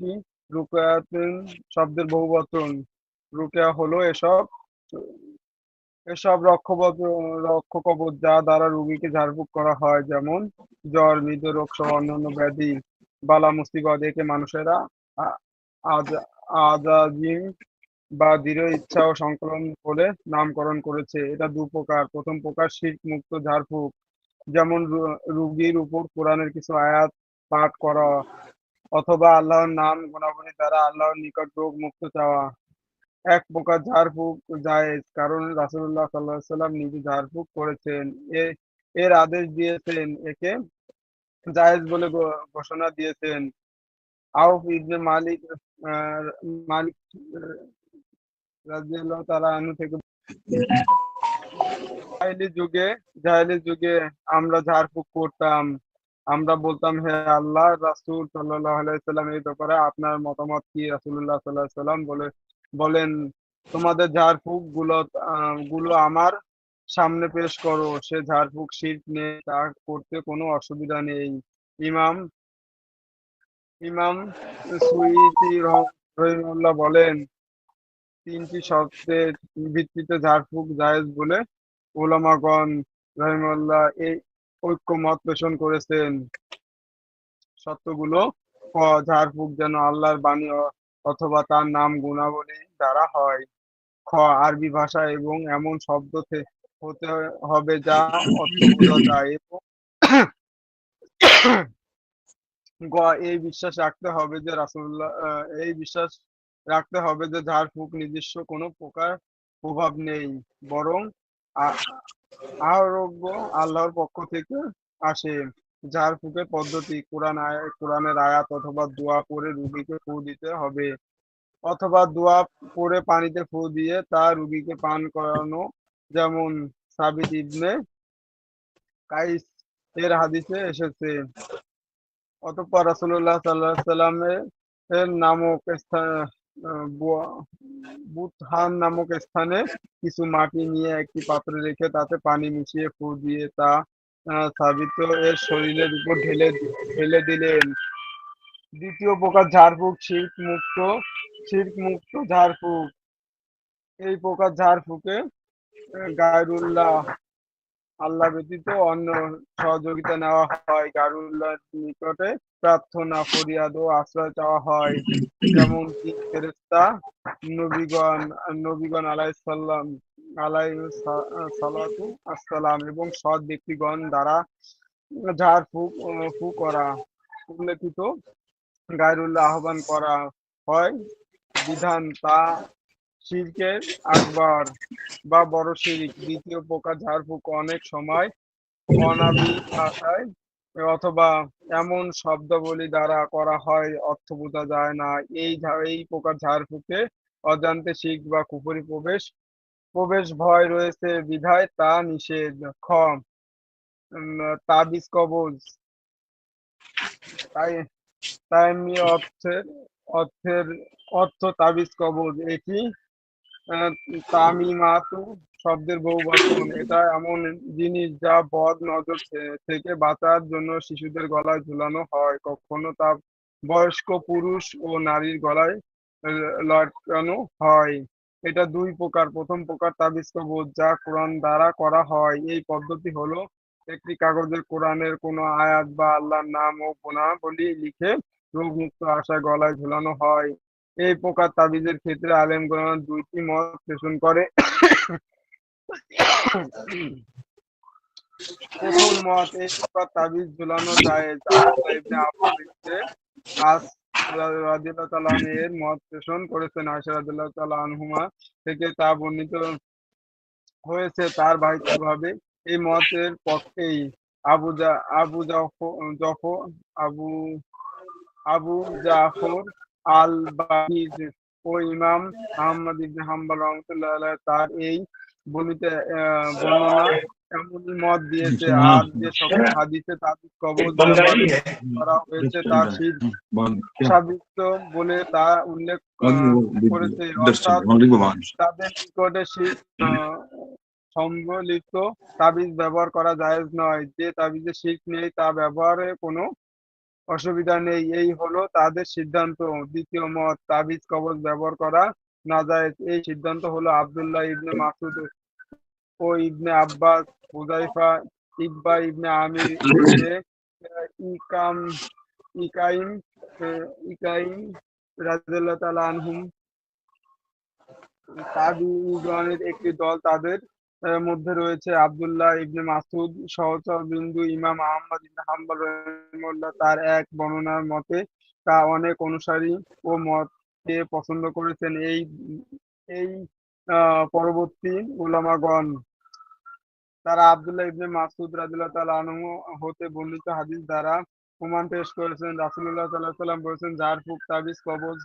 কি? রুকায়াতুন শব্দের বহুবচন রুকেয়া হলো এসব এসব রক্ষকবচ রক্ষকবচ যা দ্বারা রোগীকে ঝাড়ফুঁক করা হয়, যেমন জ্বর মৃদ রোগ সহ অন্যান্য ব্যাধি, বালা মুসিবত একে মানুষেরা আজাজিম বা দৃঢ় ইচ্ছা ও সংকলন বলে নামকরণ করেছে। এটা দু প্রকার। প্রথম প্রকার শির্ক মুক্ত ঝাড়ফুঁক। যেমন রুগীর উপর কোরআনের কিছু আয়াত পাঠ করা অথবা আল্লাহর নাম গুণাবলী দ্বারা আল্লাহর নিকট রোগ মুক্ত চাওয়া। এক প্রকার ঝাড়ফুঁক জায়েজ, কারণ রাসুল্লাহ আলাইহি সাল্লাম নিজে ঝাড়ফুঁক করেছেন। এ, এর আদেশ দিয়েছেন, একে জায়েজ বলে ঘোষণা দিয়েছেন। আউফ ইবনে মালিক মালিক রাদিয়াল্লাহু তাআলা আনহু থেকে জাহেলি যুগে জাহেলি যুগে আমরা ঝাড়ফুঁক করতাম। আমরা বলতাম হে আল্লাহ, রাসূল সাল্লাম এই ব্যাপারে আপনার মতামত কি? রাসুল্লাহ সাল্লাল্লাহু সাল্লাম বলে, বলেন, তোমাদের ঝাড়ফুঁকগুলো গুলো আমার সামনে পেশ করো। সে ঝাড়ফুঁক শির্ক নেই তা করতে কোনো অসুবিধা নেই। ইমাম ইমাম সুইতি রহ- বলেন, তিনটি শর্তের ভিত্তিতে ঝাড়ফুঁক জায়েজ বলে ওলামাগণ রহিমাহুল্লাহ এই ঐক্যমত পোষণ করেছেন সত্যগুলো ঝাড়ফুঁক যেন আল্লাহর বাণী অথবা তার নাম গুণাবলী দ্বারা হয়। খ, আরবি ভাষা এবং এমন শব্দ হতে হবে যা এবং গ, এই বিশ্বাস রাখতে হবে যে রাসুল্লাহ এই বিশ্বাস রাখতে হবে যে ঝাড়ফুঁক নিজস্ব কোনো প্রকার প্রভাব নেই। বরং আরোগ্য আল্লাহর পক্ষ থেকে আসে, যার ঝাড়ফুঁকের পদ্ধতি কোরআন কোরআনের আয়াত অথবা দোয়া করে রুগীকে ফু দিতে হবে, অথবা দোয়া করে পানিতে ফু দিয়ে তা রুগীকে পান করানো, যেমন সাবিত ইবনে কাইস এর হাদিসে এসেছে। অতঃপর রাসূলুল্লাহ সাল্লাল্লাহু আলাইহি সাল্লামের নামক বুতহান নামক স্থানে কিছু মাটি নিয়ে একটি পাত্রে রেখে তাতে পানি মিশিয়ে ফু দিয়ে তা সাবিত এর শরীরের উপর ঢেলে ঢেলে দিলেন। দ্বিতীয় প্রকার ঝাড়ফুঁক শির্ক মুক্ত শির্ক মুক্ত ঝাড়ফুঁক। এই প্রকার ঝাড়ফুঁকে গায়রুল্লাহ আল্লাহ ব্যতীত অন্য সহযোগিতা নেওয়া হয়। গায়রুল্লাহর নিকটে প্রার্থনা, ফরিয়াদ ও আশ্রয় চাওয়া হয়। যেমন কি ফেরেশতা নবীগণ নবীগণ আলাই সালাম, আলাইহিস সালাতু আসসালাম এবং সৎ ব্যক্তিগণ দ্বারা ঝাড় ফুক ফু করা, উল্লেখিত গায়রুল্লাহ আহ্বান করা হয়। বিধান তা শিরকের আকবার বা বড় শিরিক, দ্বিতীয় প্রকার ঝাড়ফুঁক অনেক সময় অনাবি ভাষায় অথবা এমন শব্দাবলী দ্বারা করা হয়, অর্থ বোঝা যায় না। এই এই প্রকার ঝাড়ফুঁকে অজান্তে শিখ বা কুপুরি প্রবেশ প্রবেশ ভয় রয়েছে বিধায় তা নিষেধ। খ তাবিজ কবজ। তাই তাই অর্থের অর্থের, অর্থ তাবিজ কবজ। এটি তামিমাতু শব্দের বহু বচন এটা এমন জিনিস যা বদ নজর থেকে বাঁচার জন্য শিশুদের গলায় ঝুলানো হয়। কখনো তা বয়স্ক পুরুষ ও নারীর গলায় লটকানো হয়। এটা দুই প্রকার। প্রথম প্রকার তাবিজ যা কোরআন দ্বারা করা হয়। এই পদ্ধতি হলো একটি কাগজে কোরআনের কোনো আয়াত বা আল্লাহর নাম ও গুণাবলী লিখে রোগমুক্ত আশায় গলায় ঝুলানো হয়। এই প্রকার তাবিজের ক্ষেত্রে আলেমগণ দুইটি মত পেশন করে। প্রথম মত, এই প্রকার তাবিজ ঝুলানো যায় আনহু এর মত পেশন করেছেন। তাআলা আনহুমা থেকে তা বর্ণিত হয়েছে। তার ভাবে? এই মতের পক্ষেই আবু আবু জফর আবু আবু জাফর আল বাহিজ ও ইমাম আহমদ ইবনে হাম্বল রহমতুল্লাহ তার এই বর্ণিত আহ, বর্ণনা এমনই মত দিয়েছে আর যে সকল হাদিসে তাদের ব্যবহার করা। হয়েছে তা শীত সাবিত বলে তা উল্লেখ করেছে। অর্থাৎ তাদের নিকটে শীত সম্বলিত তাবিজ ব্যবহার করা জায়েজ নয়। যে তাবিজে শিখ নেই তা ব্যবহারে কোনো অসুবিধা নেই। এই হলো তাদের সিদ্ধান্ত। দ্বিতীয় মত, তাবিজ, কবজ ব্যবহার করা না যায়। এই সিদ্ধান্ত হলো আবদুল্লাহ ইবনে মাসুদ ও ইবনে আব্বাস হুজাইফা ইকবা ইবনে আমির ইকাম, ইকাইম ইকাইম রাদিয়াল্লাহু তাআলা আনহুম। তাবিঈগণের একটি দল তাদের মধ্যে রয়েছে আবদুল্লাহ ইবনে মাসুদ সহচর বিন্দু ইমাম আহমদ ইবনে হাম্বল রহিমাহুল্লাহ। তার এক বর্ণনার মতে, তা অনেক অনুসারী ও মতকে পছন্দ করেছেন এই এই পরবর্তী উলামাগণ। তারা আবদুল্লাহ ইবনে মাসুদ রাদিয়াল্লাহু তাআলা আনহু হতে বর্ণিত হাদিস দ্বারা প্রমাণ পেশ করেছেন। রাসুল্লাহ আলাইহি সাল্লাম বলেছেন, যার ফুক তাবিজ, কবজ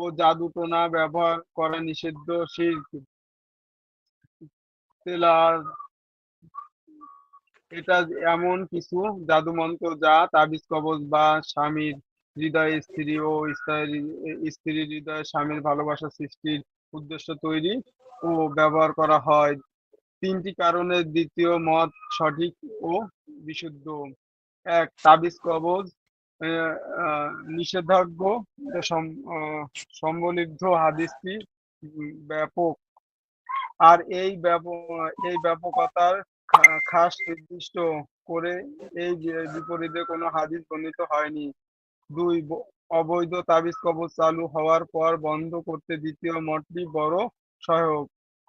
ও জাদু টোনা ব্যবহার করা নিষিদ্ধ শিরক। তেলার এটা এমন কিছু জাদু মন্ত্র যা তাবিজ কবজ বা স্বামীর হৃদয় স্ত্রী ও স্ত্রীর- হৃদয়ে স্বামীর ভালোবাসা সৃষ্টির উদ্দেশ্য তৈরি ও ব্যবহার করা হয়। তিনটি কারণে দ্বিতীয় মত সঠিক ও বিশুদ্ধ। এক তাবিজ কবজ নিষেধাজ্ঞ সম- আহ, হাদিসটি ব্যাপক। আর এই এই ব্যাপকতার খাস নির্দিষ্ট করে এই বিপরীতে কোনো হাদিস বর্ণিত হয়নি। দুই অবৈধ তাবিজ কবজ চালু হওয়ার পর বন্ধ করতে দ্বিতীয় মতটি বড় সহায়ক।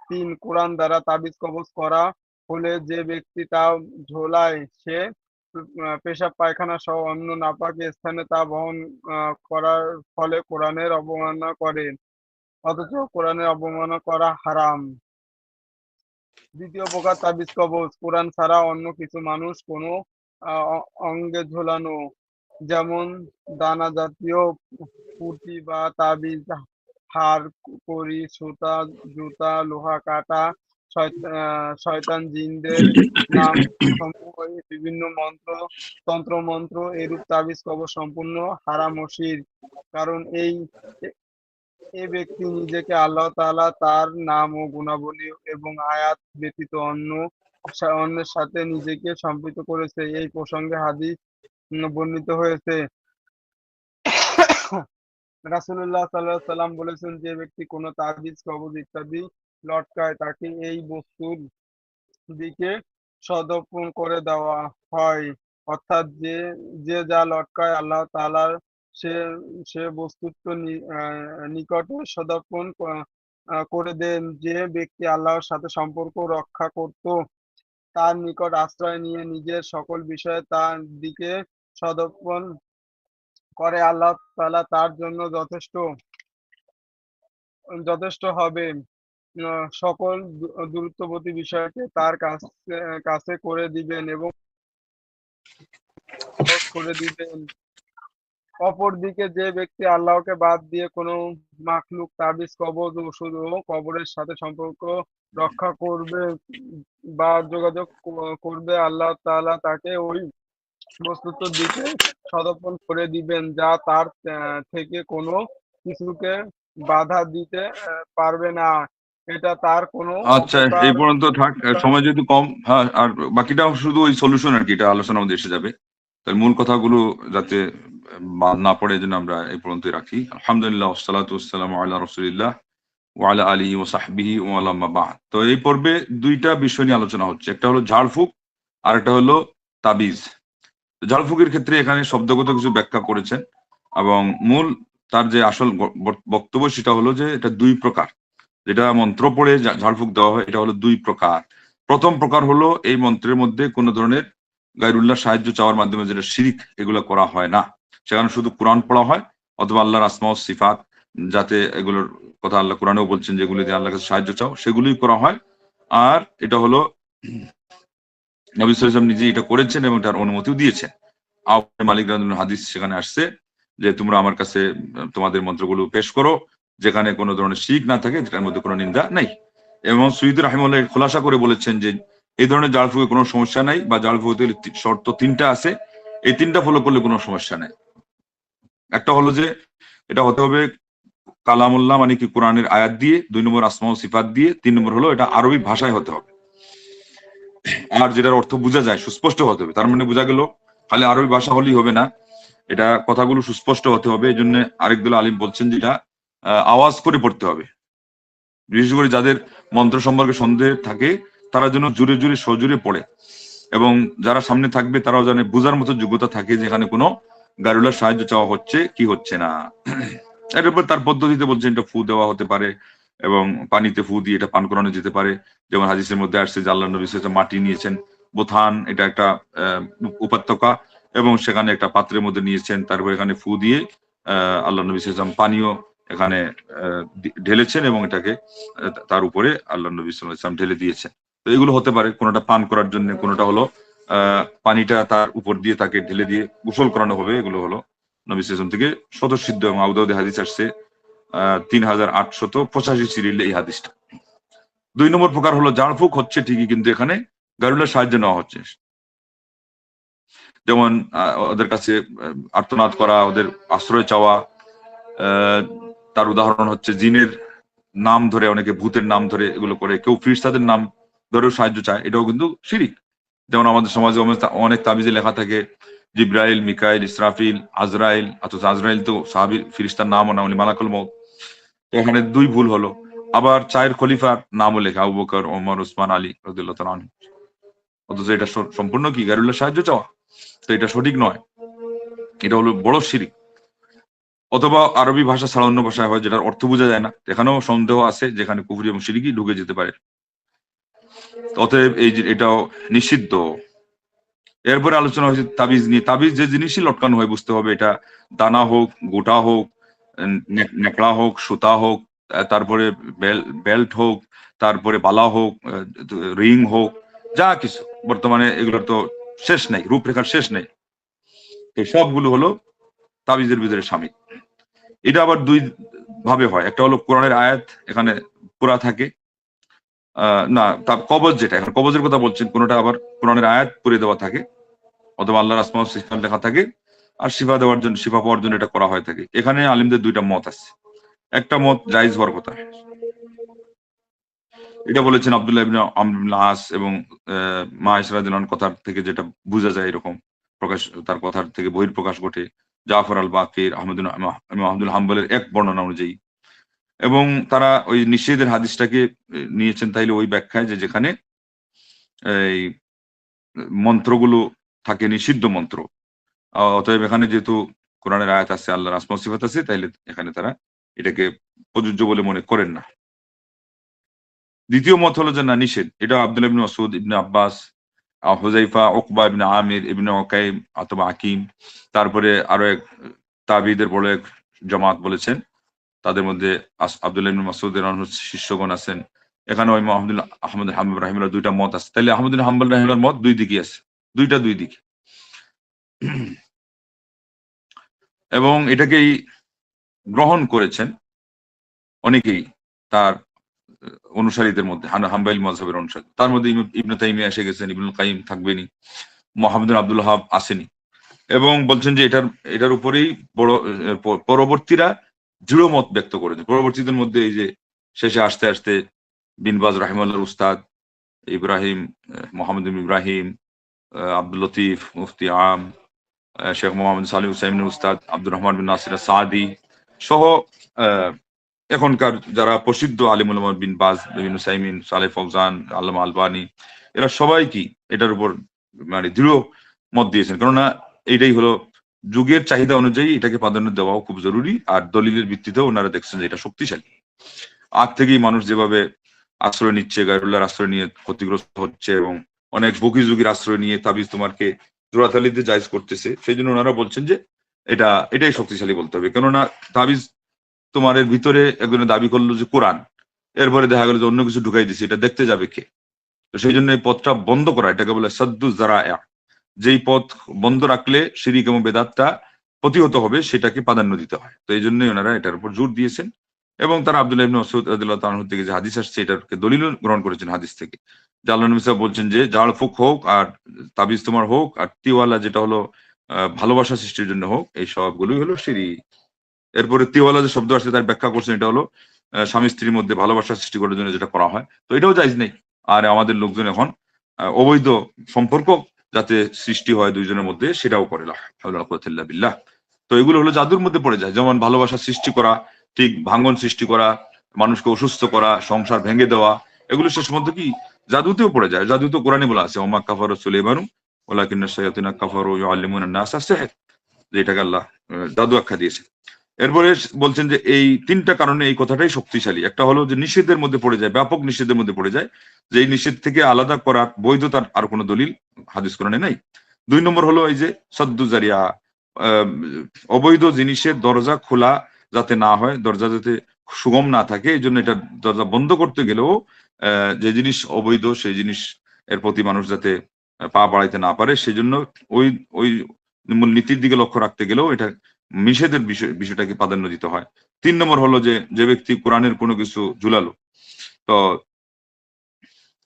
তিন, কোরআন দ্বারা তাবিজ কবজ করা হলে যে ব্যক্তি তা ঝোলায় সে পেশাব পায়খানা সহ অন্য নাপাক স্থানে তা বহন করার ফলে কোরআনের অবমাননা করে। অথচ কোরআনের অবমাননা করা হারাম। দ্বিতীয় প্রকার তাবিজ কবজ। কোরআন ছাড়া অন্য কিছু মানুষ কোনো অঙ্গে ঝোলানো। যেমন দানা জাতীয় পুঁতি বা তাবিজ, হার করি সুতা, জুতা, লোহা, কাটা শয়ত- শয়তান, জিনদের নাম বিভিন্ন মন্ত্র তন্ত্র মন্ত্র এরূপ তাবিজ কবজ সম্পূর্ণ হারাম কারণ এই এ ব্যক্তি নিজেকে আল্লাহ তাআলা তার নাম ও গুণাবলী এবং আয়াত ব্যতীত অন্য অন্যের সাথে নিজেকে সম্পৃক্ত করেছে। এই প্রসঙ্গে হাদিস বর্ণিত হয়েছে। রাসূলুল্লাহ সাল্লাল্লাহু আলাইহি সাল্লাম বলেছেন, যে ব্যক্তি কোনো তাবিজ, কবজ ইত্যাদি লটকায় তাকে এই বস্তুর দিকে সদর্পণ করে দেওয়া হয়। অর্থাৎ যে যে যা লটকায় আল্লাহ তাআলার সে সে বস্তুত্ব নিকটে সদর্পণ করে দেন যে ব্যক্তি আল্লাহর সাথে সম্পর্ক রক্ষা করত, তার নিকট আশ্রয় নিয়ে নিজের সকল বিষয়ে তার দিকে সদর্পণ করে আল্লাহ তালা তার জন্য যথেষ্ট যথেষ্ট হবে। সকল দূরত্ববর্তী বিষয়কে তার কাছে করে দিবেন এবং করে দিবেন। অপরদিকে যে ব্যক্তি আল্লাহকে বাদ দিয়ে কোনো মাখলুক তাবিজ কবজ ওষুধ ও কবরের সাথে সম্পর্ক রক্ষা করবে বা যোগাযোগ করবে আল্লাহ তাআলা তাকে ওই বস্তুত্বর দিকে সদর্পণ করে দিবেন যা তার থেকে কোনো কিছুকে বাধা দিতে পারবে না। এটা তার কোনো আচ্ছা এই পর্যন্ত থাক সময় যেহেতু কম হ্যাঁ আর বাকিটা শুধু ওই সলিউশন আর কি এটা আলোচনা আমাদের এসে যাবে। তাহলে মূল কথাগুলো যাতে বাদ না পড়ে জন্য আমরা এই পর্যন্তই রাখি। আলহামদুলিল্লাহ ওসালাতু ওয়াসসালামু আলা রাসূলিল্লাহ ওয়া আলা ওয়া সাহবিহি ওয়া আলা মা বা'দ। তো এই পর্বে দুইটা বিষয় নিয়ে আলোচনা হচ্ছে। একটা হলো ঝাড়ফুঁক আর একটা হলো তাবিজ। ঝাড়ফুঁকের ক্ষেত্রে এখানে শব্দগত কিছু ব্যাখ্যা করেছেন এবং মূল তার যে আসল বক্তব্য সেটা হলো যে এটা দুই প্রকার। যেটা মন্ত্র পড়ে ঝাড়ফুঁক দেওয়া হয়, এটা হলো দুই প্রকার। প্রথম প্রকার হলো এই মন্ত্রের মধ্যে কোনো ধরনের গাইরুল্লাহ সাহায্য চাওয়ার মাধ্যমে যেটা শিরিক, এগুলো করা হয় না। সেখানে শুধু কোরআন পড়া হয় অথবা আল্লাহর আসমা সিফাত, যাতে এগুলোর কথা আল্লাহ কোরআনেও বলছেন যেগুলি দিয়ে আল্লাহর কাছে সাহায্য চাও, সেগুলোই করা হয়। আর এটা হলো, নবী সাল্লাম নিজে এটা করেছেন এবং তার অনুমতিও দিয়েছেন। মালিক হাদিস সেখানে আসছে যে, তোমরা আমার কাছে, তোমাদের মন্ত্রগুলো পেশ করো, যেখানে কোনো ধরনের শিখ না থাকে, যেটার মধ্যে কোনো নিন্দা নেই। এবং সুইদ রাহিমুল্লাহ খোলাসা করে বলেছেন যে এই ধরনের জালফুকে কোনো সমস্যা নাই বা জালফুকে শর্ত তিনটা আছে। এই তিনটা ফলো করলে কোনো সমস্যা নাই। একটা হলো যে এটা হতে হবে কালামুল্লাহ মানে কি কোরআনের আয়াত দিয়ে, দুই নম্বর আসমা ও সিফাত দিয়ে, তিন নম্বর হলো এটা আরবি ভাষায় হতে হবে। আর যেটার অর্থ বোঝা যায়, সুস্পষ্ট হতে হবে। তার মানে বোঝা গেল, খালি আরবি ভাষা হলেই হবে না। এটা কথাগুলো সুস্পষ্ট হতে হবে। এই জন্য আরেক দল আলিম বলছেন যেটা আওয়াজ করে পড়তে হবে। বিশেষ করে যাদের মন্ত্র সম্পর্কে সন্দেহ থাকে তারা যেন জুড়ে জুড়ে সজুরে পড়ে। এবং যারা সামনে থাকবে, তারাও জানে বোঝার মতো যোগ্যতা থাকে যেখানে কোনো গারুলার সাহায্য চাওয়া হচ্ছে কি হচ্ছে না। এর উপর তার পদ্ধতিতে বলছেন এটা ফু দেওয়া হতে পারে এবং পানিতে ফু দিয়ে এটা পান করানো যেতে পারে। যেমন হাদিসের মধ্যে আসছে যে আল্লাহ নবী মাটি নিয়েছেন, বোথান, এটা একটা উপত্যকা এবং সেখানে একটা পাত্রের মধ্যে নিয়েছেন, তারপর এখানে ফু দিয়ে আল্লাহ নবী ওয়াসাল্লাম পানীয় এখানে ঢেলেছেন এবং এটাকে তার উপরে আল্লাহ নবী আলাইহি ঢেলে দিয়েছেন। তো এগুলো হতে পারে, কোনোটা পান করার জন্য, কোনোটা হলো পানিটা তার উপর দিয়ে তাকে ঢেলে দিয়ে গোসল করানো হবে, এগুলো হলো নবী ওয়াসাল্লাম থেকে স্বতঃসিদ্ধ এবং আবুদাউদে হাদিস আসছে তিন হাজার আটশত পঁচাশি সিরিল এই হাদিসটা। দুই নম্বর প্রকার হলো ঝাড়ফুঁক হচ্ছে ঠিকই, কিন্তু এখানে গারুলার সাহায্য নেওয়া হচ্ছে। যেমন ওদের কাছে আর্তনাদ করা, ওদের আশ্রয় চাওয়া তার উদাহরণ হচ্ছে, জিনের নাম ধরে, অনেকে ভূতের নাম ধরে এগুলো করে, কেউ ফিরস্তাদের নাম ধরেও সাহায্য চায়, এটাও কিন্তু শিরিক। যেমন আমাদের সমাজে অনেক- তাবিজে লেখা থাকে, জিব্রাইল, মিকাইল, ইসরাফিল, আজরাইল, অথচ আজরাইল তো সাহাবি ফিরিস্তার নামও না, উনি মালাকুল মত এখানে দুই ভুল হলো। আবার চায়ের খলিফার নামও লেখা, আবু বকর, ওমর ওসমান আলী রদিল্লাহ অথচ এটা সম্পূর্ণ কি? গারুল্লাহ সাহায্য চাওয়া। তো এটা সঠিক নয়। এটা হলো বড় শিরিক। অথবা আরবি ভাষা ছাড়া অন্য ভাষায় হয়, যেটার অর্থ বোঝা যায় না। এখানেও সন্দেহ আছে, যেখানে কুফরি এবং সিরিকি ঢুকে যেতে পারে। অতএব এই এটাও নিষিদ্ধ। এরপরে আলোচনা হয়েছে তাবিজ নিয়ে। তাবিজ যে জিনিসই লটকানো হয়, বুঝতে হবে এটা দানা হোক, গোটা হোক নেকড়া হোক, সুতা হোক তারপরে বেল্ট হোক, তারপরে বালা হোক রিং হোক, যা কিছু। বর্তমানে এগুলোর তো শেষ নেই, রূপরেখার শেষ নেই। এই সবগুলো হলো তাবিজের ভিতরে স্বামী এটা আবার দুই ভাবে হয়। একটা হলো কোরআনের আয়াত, এখানে পুরা থাকে। না তা কবজ যেটা এখন কবজের কথা বলছেন কোনটা আবার কোরআনের আয়াত পুরে দেওয়া থাকে অথবা আল্লাহর আসমা সিফাত লেখা থাকে আর শিফা দেওয়ার জন্য শিফা পাওয়ার জন্য এটা করা হয়ে থাকে। এখানে আলিমদের দুইটা মত আছে। একটা মত জায়েজ হওয়ার কথা। এটা বলেছেন আব্দুল্লাহ ইবনে আমর আস এবং আহ, মা ইসরাদিন কথার থেকে যেটা বোঝা যায় এরকম প্রকাশ তার কথার থেকে বহির প্রকাশ ঘটে। জাফর আল বাকির আহমদুল আহমদুল হাম্বলের এক বর্ণনা অনুযায়ী। এবং তারা ওই নিষেধের হাদিসটাকে নিয়েছেন তাইলে ওই ব্যাখ্যায় যে যেখানে, এই মন্ত্রগুলো থাকে, নিষিদ্ধ মন্ত্র। অতএব এখানে যেহেতু কোরআনের আয়াত আছে, আল্লাহর আসমা সিফাত আছে, তাইলে এখানে তারা এটাকে প্রযোজ্য বলে মনে করেন না। দ্বিতীয় মত হলো যে না, নিষেধ। এটা আব্দুল ইবনে মাসুদ ইবনে আব্বাস হুজাইফা ওকবা ইবনে আমির, ইবনে ওকাইম অথবা আকিম তারপরে আরও এক তাবিদের বড় এক জমাত বলেছেন। তাদের মধ্যে আব্দুল্লাহ ইবনে মাসুদের শিষ্যগণ আছেন। এখানে ওই আহমদুল আহমদ হাম্বুল রাহিমুল্লাহ দুইটা মত আছে। তাহলে আহমদুল হাম্বুল রাহিমুল্লাহর মত দুই দিকে আছে। দুইটা দুই দিকে। এবং এটাকেই গ্রহণ করেছেন অনেকেই তার অনুসারীদের মধ্যে হাম্বাইল মজহবের অনুসারী। তার মধ্যে ইবনে- তাইমিয়া এসে গেছেন, ইবনুল কাইম থাকবেনি মোহাম্মদুল আব্দুল হাব আসেনি এবং বলছেন যে এটার এটার উপরেই বড় পরবর্তীরা দৃঢ় মত ব্যক্ত করেছে পরবর্তীদের মধ্যে এই যে শেষে আসতে আসতে বিনবাজ রাহিমাল্লাহর উস্তাদ ইব্রাহিম মোহাম্মদ ইব্রাহিম আব্দুল লতিফ, মুফতি আম শেখ মোহাম্মদ সালিম হুসাইন উস্তাদ আব্দুর রহমান বিন নাসির সাদি সহ এখনকার যারা প্রসিদ্ধ আলিমুল বিন বাজ বিভিন্ন সাইমিন সালে ফৌজান আল্লামা আলবানি, এরা সবাই কি এটার উপর মানে দৃঢ় মত দিয়েছেন। কেননা এটাই হলো যুগের চাহিদা অনুযায়ী এটাকে প্রাধান্য দেওয়াও খুব জরুরি, আর দলিলের ভিত্তিতেও ওনারা দেখছেন যে এটা শক্তিশালী। আগ থেকেই মানুষ যেভাবে আশ্রয় নিচ্ছে, গায়রুল্লাহর আশ্রয় নিয়ে ক্ষতিগ্রস্ত হচ্ছে এবং অনেক বকি যুগের আশ্রয় নিয়ে তাবিজ তোমারকে জোড়াতালিতে জায়জ করতেছে সেই জন্য ওনারা বলছেন যে এটা, এটাই শক্তিশালী বলতে হবে। কেননা তাবিজ তোমার ভিতরে একজনে দাবি করল যে কোরআন, এরপরে দেখা গেল যে অন্য কিছু ঢুকাই দিছে, এটা দেখতে যাবে কে? তো সেই জন্য এই পথটা বন্ধ করা, এটাকে বলে সদ্দু জারা যেই পথ বন্ধ রাখলে শিরিক এবং বেদাতটা প্রতিহত হবে, সেটাকে প্রাধান্য দিতে হয়। তো এই জন্যই ওনারা এটার উপর জোর দিয়েছেন এবং তারা আব্দুল্লাহ ইবনে মাসউদ রাদিয়াল্লাহু থেকে যে হাদিস আসছে এটাকে দলিল গ্রহণ করেছেন হাদিস থেকে। যে আল্লাহ নবী সাহেব বলছেন যে জাল ফুক হোক আর তাবিজ তোমার হোক আর তিওয়ালা যেটা হলো ভালোবাসা সৃষ্টির জন্য হোক, এই সবগুলোই হলো শিরিক। এরপরে তিওয়ালা যে শব্দ আসছে, তার ব্যাখ্যা করছেন, এটা হলো স্বামী স্ত্রীর মধ্যে ভালোবাসা সৃষ্টি করার জন্য যেটা করা হয়। তো এটাও জায়জ নেই। আর আমাদের লোকজন এখন অবৈধ সম্পর্ক যাতে সৃষ্টি হয় দুইজনের মধ্যে, সেটাও করে। বিল্লাহ। তো এগুলো হলো জাদুর মধ্যে পড়ে যায়। যেমন ভালোবাসা সৃষ্টি করা, ঠিক ভাঙন সৃষ্টি করা, মানুষকে অসুস্থ করা, সংসার ভেঙে দেওয়া, এগুলো শেষ মধ্যে কি জাদুতেও পড়ে যায়। জাদু তো কোরআনে বলা আছে, ওমা কাফার সুলেমানু ওলাকিন শায়াতিনা কাফারু ইউআল্লিমুনা নাস আসিহর যেটাকে আল্লাহ জাদু আখ্যা দিয়েছে। এরপরে বলছেন যে এই তিনটা কারণে এই কথাটাই শক্তিশালী। একটা হলো যে নিষেধের মধ্যে পড়ে যায় ব্যাপক নিষেধের মধ্যে পড়ে যায় যে এই নিষেধ থেকে আলাদা করার বৈধতার আর কোনো দলিল হাদিস কোরআনে নাই। দুই নম্বর হলো এই যে সদ্দু জারিয়া আহ, অবৈধ জিনিসের দরজা খোলা যাতে না হয় দরজা যাতে সুগম না থাকে এই জন্য এটা দরজা বন্ধ করতে গেলেও যে জিনিস অবৈধ সেই জিনিস এর প্রতি মানুষ যাতে পা বাড়াইতে না পারে সেই জন্য ওই ওই নীতির দিকে লক্ষ্য রাখতে গেলেও এটা নিষেধের বিষয় বিষয়টাকে প্রাধান্য দিতে হয়। তিন নম্বর হলো যে যে ব্যক্তি কোরআনের কোনো কিছু ঝুলালো তো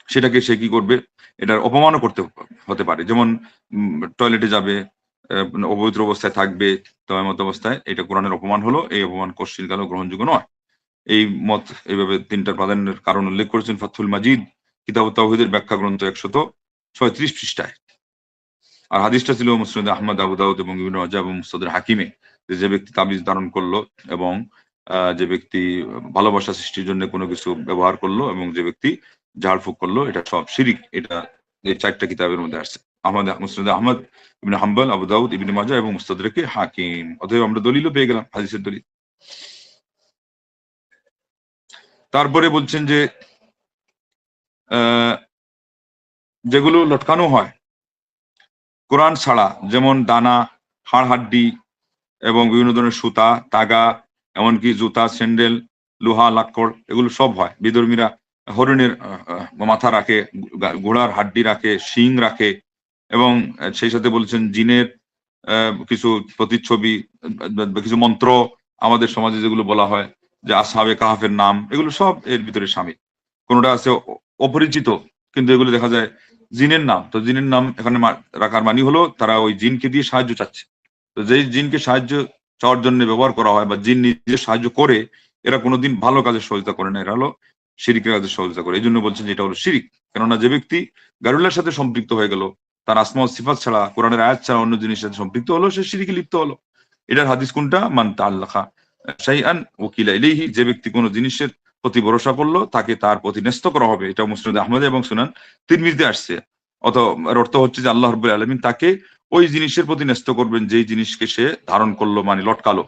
সেটাকে সে কি করবে? এটার অপমানও করতে হতে পারে। যেমন টয়লেটে যাবে আহ, অপবিত্র অবস্থায় থাকবে তো এমত অবস্থায় এটা কোরআনের অপমান হলো এই অপমান কোশ্চিন কালেও গ্রহণযোগ্য নয়। এই মত এইভাবে তিনটা প্রাধান্যের কারণ উল্লেখ করেছেন ফাথুল মাজিদ কিতাব তাওহিদের ব্যাখ্যা গ্রন্থ একশত ছয়ত্রিশ পৃষ্ঠায়। আর হাদিসটা ছিল মুসলিদ আহমদ আবু দাউদ এবং বিভিন্ন এবং হাকিমে। যে ব্যক্তি তাবিজ ধারণ করল এবং যে ব্যক্তি ভালোবাসা সৃষ্টির জন্য কোনো কিছু ব্যবহার করল এবং যে ব্যক্তি ঝাড়ফুঁক করল, এটা সব শিরিক, এটা এই চারটা কিতাবের মধ্যে আসছে। আহমদ মুসলিদ আহমদ, ইবিন হাম্বল, আবু দাউদ, ইবিন মাজা এবং মুস্তাদকে হাকিম। অতএব আমরা দলিলও পেয়ে গেলাম, হাদিসের দলিল। তারপরে বলছেন যে যেগুলো লটকানো হয়, কোরআন ছাড়া যেমন দানা হাড় হাড্ডি এবং বিভিন্ন ধরনের সুতা, তাগা, এমনকি জুতা, স্যান্ডেল, লোহা, লাক্কড়, এগুলো সব হয়। বিধর্মীরা হরিণের মাথা রাখে ঘোড়ার হাড্ডি রাখে, শিং রাখে এবং সেই সাথে বলছেন জিনের কিছু প্রতিচ্ছবি কিছু মন্ত্র আমাদের সমাজে যেগুলো বলা হয় যে আসহাবে কাহাফের নাম, এগুলো সব এর ভিতরে সামিল কোনোটা আছে অপরিচিত, কিন্তু এগুলো দেখা যায় জিনের নাম। তো জিনের নাম এখানে রাখার মানে হলো তারা ওই জিনকে দিয়ে সাহায্য চাচ্ছে। তো যেই জিনকে সাহায্য চাওয়ার জন্য ব্যবহার করা হয় বা জিন নিজে সাহায্য করে, এরা কোনোদিন ভালো কাজে সহযোগিতা করে না, এরা হলো শিরিকের কাজে সহযোগিতা করে। এই জন্য বলছেন যে এটা হলো শিরিক। কেননা যে ব্যক্তি গারুল্লার সাথে সম্পৃক্ত হয়ে গেল, তার আসমা সিফাত ছাড়া, কোরআনের আয়াত ছাড়া অন্য জিনিসের সাথে সম্পৃক্ত হলো, সে শিরিকে লিপ্ত হলো। এটার হাদিস কোনটা? মান তাল্লাখা শাইআন ওকিলা ইলাইহি, যে ব্যক্তি কোনো জিনিসের প্রতি ভরসা করল, তাকে তার প্রতি ন্যস্ত করা হবে। এটা মুসলিদ আহমদ এবং সুনান তিরমিজিতে আসছে। অত অর্থ হচ্ছে যে আল্লাহ রব্বুল আলমিন তাকে ওই জিনিসের প্রতি ন্যস্ত করবেন যেই জিনিসকে সে ধারণ করল মানে লটকালো।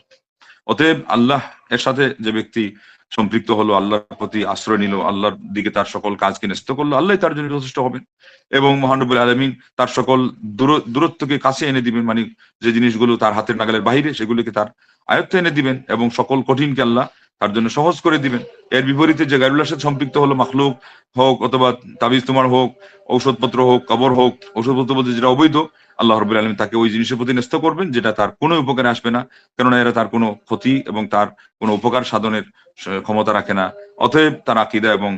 অতএব আল্লাহ এর সাথে যে ব্যক্তি সম্পৃক্ত হলো, আল্লাহর প্রতি আশ্রয় নিল, আল্লাহর দিকে তার সকল কাজকে ন্যস্ত করল আল্লাহ তার জন্য যথেষ্ট হবেন। এবং মহানবুল আলমিন তার সকল দূর- দূরত্বকে কাছে এনে দিবেন মানে যে জিনিসগুলো তার হাতের নাগালের বাহিরে, সেগুলোকে তার আয়ত্তে এনে দিবেন এবং সকল কঠিনকে আল্লাহ তার জন্য সহজ করে দিবেন। এর বিপরীতে যে গাইরুল্লার সাথে সম্পৃক্ত হলো মাখলুক হোক অথবা তাবিজ তোমার হোক, ঔষধপত্র হোক, কবর হোক, ঔষধপত্র বলতে যেটা অবৈধ, আল্লাহ রবুল আলমী তাকে ওই জিনিসের প্রতি ন্যস্ত করবেন যেটা তার কোনো উপকারে আসবে না, কেননা এরা তার কোনো ক্ষতি এবং তার কোনো উপকার সাধনের ক্ষমতা রাখে না। অতএব তার আকিদা এবং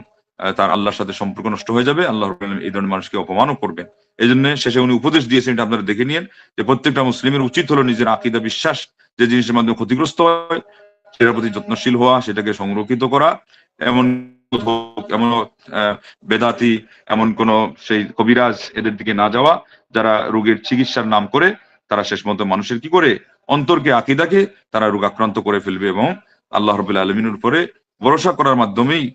তার আল্লাহর সাথে সম্পর্ক নষ্ট হয়ে যাবে, আল্লাহ রবুল আলমী এই ধরনের মানুষকে অপমানও করবেন। এই জন্য শেষে উনি উপদেশ দিয়েছেন, এটা আপনারা দেখে নিন যে প্রত্যেকটা মুসলিমের উচিত হলো নিজের আকিদা বিশ্বাস যে জিনিসের মাধ্যমে ক্ষতিগ্রস্ত হয় সেটার প্রতি যত্নশীল হওয়া, সেটাকে সংরক্ষিত করা, এমন এমন বেদাতি, এমন কোন সেই কবিরাজ এদের দিকে না যাওয়া, যারা রোগের চিকিৎসার নাম করে, তারা শেষ মতো মানুষের কি করে? অন্তরকে, আকিদাকে তারা রোগ আক্রান্ত করে ফেলবে এবং আল্লাহ রবুল্লা আলমিনের উপরে ভরসা করার মাধ্যমেই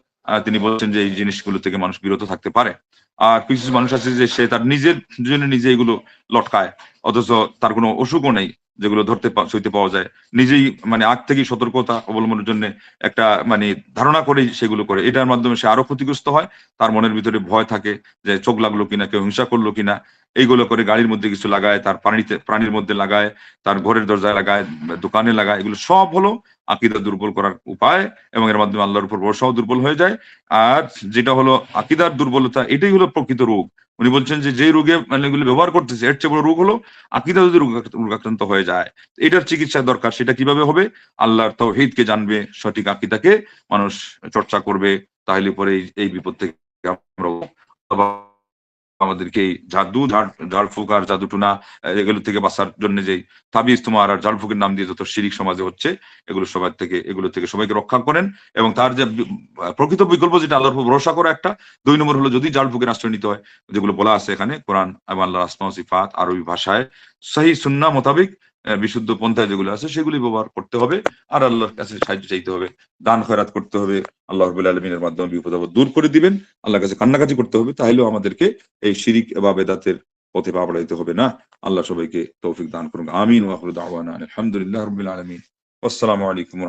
তিনি বলছেন যে এই জিনিসগুলো থেকে মানুষ বিরত থাকতে পারে। আর কিছু মানুষ আছে যে সে তার নিজের জন্য নিজে এগুলো লটকায়, অথচ তার কোনো অসুখও নেই। যেগুলো ধরতে সইতে পাওয়া যায়। নিজেই মানে আগ থেকেই সতর্কতা অবলম্বনের জন্য একটা মানে ধারণা করেই সেগুলো করে। এটার মাধ্যমে সে আরও ক্ষতিগ্রস্ত হয়। তার মনের ভিতরে ভয় থাকে যে চোখ লাগল কিনা, কেউ হিংসা করল কিনা। এইগুলো করে গাড়ির মধ্যে কিছু লাগায়, তার প্রাণীতে প্রাণীর মধ্যে লাগায়, তার ঘরের দরজায় লাগায়, দোকানে লাগায়। এগুলো সব হলো আকিদা দুর্বল করার উপায় এবং এর মাধ্যমে আল্লাহর উপর ভরসাও দুর্বল হয়ে যায়। আর যেটা হলো আকিদার দুর্বলতা, এটাই হলো প্রকৃত রোগ। উনি বলছেন যে যে রোগে মানে এগুলো ব্যবহার করতেছে, এর চেয়ে বড় রোগ হলো আকিদা যদি রোগ আক্রান্ত হয়ে যায়। এটার চিকিৎসা দরকার, সেটা কীভাবে হবে? আল্লাহর তৌহিদকে জানবে, সঠিক আকিদাকে মানুষ চর্চা করবে, তাহলে পরে এই- বিপদ থেকে আমরা আমাদেরকে জাদু ঝাড়ফুক আর জাদু টুনা এগুলো থেকে বাঁচার জন্য যে তাবিজ তোমার আর ঝাড়ফুকের নাম দিয়ে যত শিরিক সমাজে হচ্ছে, এগুলো সবার থেকে, এগুলো থেকে সবাইকে রক্ষা করেন এবং তার যে প্রকৃত বিকল্প যেটা আল্লাহর উপর ভরসা করা একটা, দুই নম্বর হলো যদি ঝাড়ফুকের আশ্রয় নিতে হয়, যেগুলো বলা আছে এখানে, কোরআন এবং আল্লাহ আসমা সিফাত আরবি ভাষায়, সহি সুন্না মোতাবেক বিশুদ্ধ পন্থা যেগুলো আছে, সেগুলি ব্যবহার করতে হবে। আর আল্লাহর কাছে সাহায্য চাইতে হবে। দান খয়রাত করতে হবে। আল্লাহ রবুল আলমিনের মাধ্যমে বিপদ দূর করে দিবেন। আল্লাহর কাছে কান্নাকাটি করতে হবে। তাহলেও আমাদেরকে এই শিরিক বা বেদাতের পথে পা বাড়াইতে হবে না। আল্লাহ সবাইকে তৌফিক দান করুন আমিন আলহামদুলিল্লাহ রবিল আলমিন। আসসালামু আলাইকুম